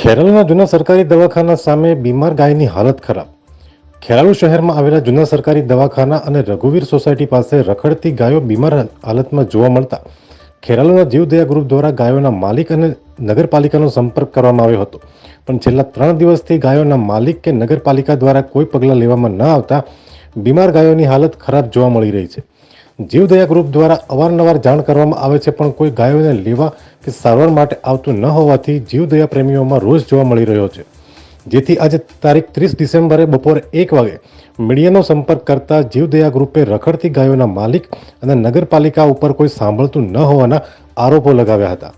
ખેરાલુના જૂના સરકારી દવાખાના સામે બીમાર ગાયની હાલત ખરાબ. ખેરાલુ શહેરમાં આવેલા જૂના સરકારી દવાખાના અને રઘુવીર સોસાયટી પાસે રખડતી ગાયો બીમાર હાલતમાં જોવા મળતા ખેરાલુના જીવદયા ગ્રુપ દ્વારા ગાયોના માલિક અને નગરપાલિકાનો સંપર્ક કરવામાં આવ્યો હતો. પણ છેલ્લા ત્રણ દિવસથી ગાયોના માલિક કે નગરપાલિકા દ્વારા કોઈ પગલાં લેવામાં ન આવતા બીમાર ગાયોની હાલત ખરાબ જોવા મળી રહી છે. જીવદયા ગ્રુપ દ્વારા અવારનવાર જાણ કરવામાં આવે છે, પણ કોઈ ગાયોને લેવા કે સારવાર માટે આવતું ન હોવાથી જીવદયા પ્રેમીઓમાં રોષ જોવા મળી રહ્યો છે. જેથી આજે તારીખ ત્રીસ ડિસેમ્બરે બપોરે એક વાગે મીડિયાનો સંપર્ક કરતા જીવદયા ગ્રુપે રખડતી ગાયોના માલિક અને નગરપાલિકા ઉપર કોઈ સાંભળતું ન હોવાના આરોપો લગાવ્યા હતા.